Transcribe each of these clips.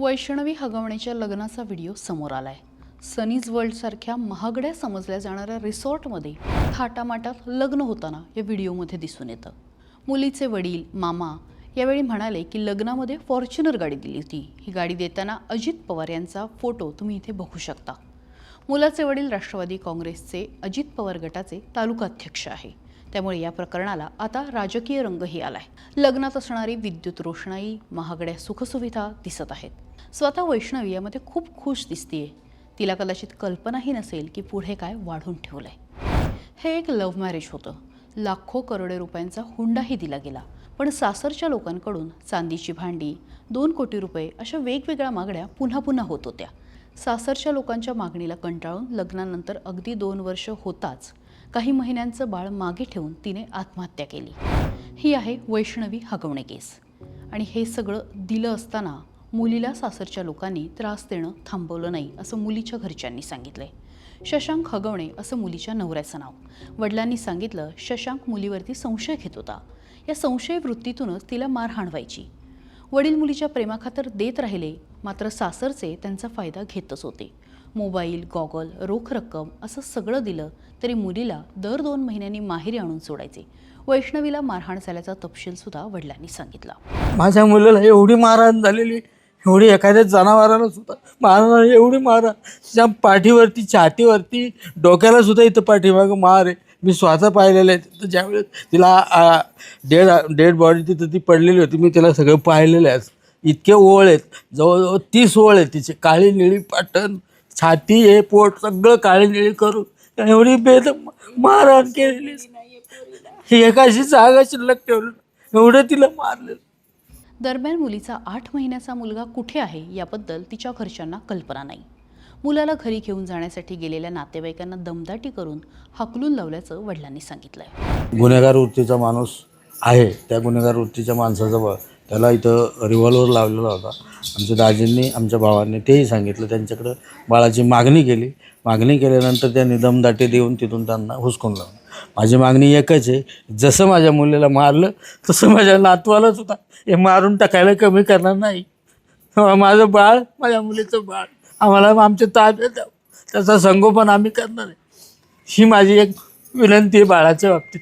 वैष्णवी हगवणेच्या लग्नाचा व्हिडिओ समोर आलाय. सनीज वर्ल्डसारख्या महागड्या समजल्या जाणाऱ्या रिसॉर्टमध्ये थाटामाटात लग्न होताना या व्हिडिओमध्ये दिसून येतं. मुलीचे वडील मामा यावेळी म्हणाले की लग्नामध्ये फॉर्च्युनर गाडी दिली होती. ही गाडी देताना अजित पवार यांचा फोटो तुम्ही इथे बघू शकता. मुलाचे वडील राष्ट्रवादी काँग्रेसचे अजित पवार गटाचे तालुका अध्यक्ष आहे. त्यामुळे या प्रकरणाला आता राजकीय रंगही आलाय. लग्नात असणारी विद्युत रोषणाई महागड्या सुखसुविधा दिसत आहेत. स्वतः वैष्णवी यामध्ये खूप खुश दिसतीये. तिला कदाचित कल्पनाही नसेल की पुढे काय वाढून ठेवलंय. हे एक लव्ह मॅरेज होतं. लाखो करोडे रुपयांचा हुंडाही दिला गेला. पण सासरच्या लोकांकडून चांदीची भांडी दोन कोटी रुपये अशा वेगवेगळ्या मागण्या पुन्हा पुन्हा होत होत्या. सासरच्या लोकांच्या मागणीला कंटाळून लग्नानंतर अगदी दोन वर्ष होताच काही महिन्यांचं बाळ मागे ठेवून तिने आत्महत्या केली. ही आहे वैष्णवी हगवणे केस. आणि हे सगळं दिलं असताना मुलीला सासरच्या लोकांनी त्रास देणं थांबवलं नाही असं मुलीच्या घरच्यांनी सांगितलंय. शशांक हगवणे असं मुलीच्या नवऱ्याचं नाव. वडिलांनी सांगितलं शशांक मुलीवरती संशय घेत होता. या संशय वृत्तीतूनच तिला मारहाण व्हायची वडील मुलीच्या प्रेमाखातर देत राहिले मात्र सासरचे त्यांचा फायदा घेतच होते. मोबाईल गॉगल रोख रक्कम असं सगळं दिलं तरी मुलीला दर दोन महिन्यांनी माहेरी आणून सोडायचे. वैष्णवीला मारहाण झाल्याचा तपशील सुद्धा वडिलांनी सांगितला. माझ्या मुलाला एवढी मारहाण झालेली एवढी एखाद्या जनावराला सुद्धा मारहाण एवढी मारा त्या पाठीवरती छातीवरती डोक्याला सुद्धा इथं पाठीमागं मार आहे मी स्वतः पाहिलेलं आहे तिथं ज्यावेळेस तिला डेड डेड बॉडी तिथं ती पडलेली होती मी तिला सगळं पाहिलेलं आहे इतके ओळ आहेत जवळजवळ तीस ओळ आहेत तिचे काळी निळी पाटण छाती हे पोट सगळं काळी निळी करून एवढी बेद मारहाण केलेली ही एकाशी जागा शिल्लक ठेवलं एवढं तिला मारलेलं दरम्यान मुलीचा आठ महिन्याचा मुलगा कुठे आहे याबद्दल तिच्या घरच्यांना कल्पना नाही. मुलाला घरी घेऊन जाण्यासाठी गेलेल्या नातेवाईकांना दमदाटी करून हाकलून लावल्याचं वडिलांनी सांगितलंय. गुन्हेगार वृत्तीचा माणूस आहे. त्या गुन्हेगार वृत्तीच्या माणसाजवळ त्याला इथं रिव्हॉल्वर लावलेला होता. आमच्या दाजींनी आमच्या भावांनी तेही सांगितलं. त्यांच्याकडं बाळाची मागणी केली. मागणी केल्यानंतर त्यांनी दमदाटी देऊन तिथून त्यांना हुसकून लावलं. माझी मागणी एकच आहे जसं माझ्या मुलीला मारलं तसं माझ्या नातवालाच होता. हे मारून टाकायला कमी करणार नाही. माझं बाळ माझ्या मुलीचं बाळ आम्हाला आमच्या ताब्यात द्यावं. त्याचा संगोपन आम्ही करणार आहे. ही माझी एक विनंती आहे बाळाच्या बाबतीत.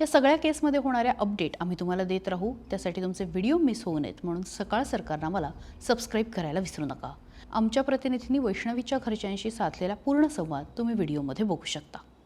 या सगळ्या केसमध्ये होणाऱ्या अपडेट आम्ही तुम्हाला देत राहू. त्यासाठी तुमचे व्हिडिओ मिस होऊ नयेत म्हणून सकाळ सरकारनं मला सबस्क्राईब करायला विसरू नका. आमच्या प्रतिनिधींनी वैष्णवीच्या घरच्यांशी साधलेला पूर्ण संवाद तुम्ही व्हिडिओमध्ये बघू शकता.